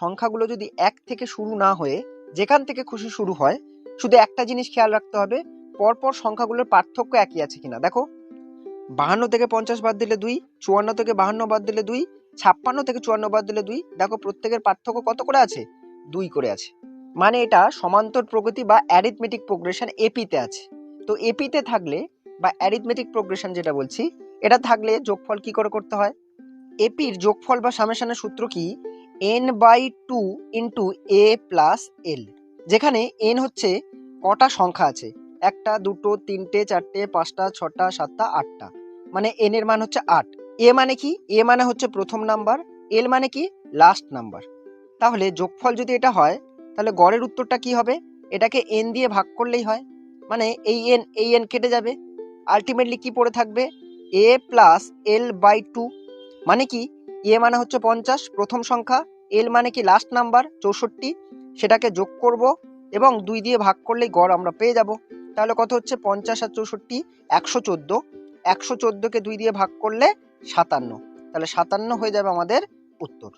সংখ্যাগুলো যদি এক থেকে শুরু না হয়ে যেখান থেকে খুশি শুরু হয়, শুধু একটা জিনিস খেয়াল রাখতে হবে, পরপর সংখ্যাগুলোর পার্থক্য একই আছে কিনা। দেখো, বাহান্ন থেকে পঞ্চাশ বাদ দিলে দুই, চুয়ান্ন থেকে বাহান্ন বাদ দিলে দুই, ছাপ্পান্ন থেকে চুয়ান্ন বাদ দিলে দুই, দেখো প্রত্যেকের পার্থক্য কত করে আছে? দুই করে আছে। মানে এটা সমান্তর প্রগতি বা অ্যারিথমেটিক প্রোগ্রেশন এপিতে আছে। তো এপিতে থাকলে বা অ্যারিথমেটিক প্রোগ্রেশন যেটা বলছি, এটা থাকলে যোগফল কি করে করতে হয়? এপির যোগফল বা সামেশানের সূত্র কি? N by two into A plus L যেখানে এন হচ্ছে কটা সংখ্যা আছে? একটা, দুটো, তিনটে, চারটে, পাঁচটা, ছটা, সাতটা, আটটা। মানে এন এর মান হচ্ছে আট। এ মানে কি? এ মানে হচ্ছে প্রথম নাম্বার এল মানে কি? Last number. তাহলে যোগফল যদি এটা হয়, তাহলে গড়ের উত্তরটা কি হবে? এটাকে এন দিয়ে ভাগ করলেই হয়। মানে এই এন এই এন কেটে যাবে। আলটিমেটলি কি পড়ে থাকবে? A plus L by two মানে কি? এ মানে হচ্ছে পঞ্চাশ, প্রথম সংখ্যা, এল মানে কি লাস্ট নাম্বার চৌষট্টি, সেটাকে যোগ করব এবং দুই দিয়ে ভাগ করলেই গড় আমরা পেয়ে যাব। তাহলে কত হচ্ছে? পঞ্চাশ আর চৌষট্টি, একশো চোদ্দ। একশো চোদ্দোকে দুই দিয়ে ভাগ করলে সাতান্ন। তাহলে সাতান্ন হয়ে যাবে আমাদের উত্তর।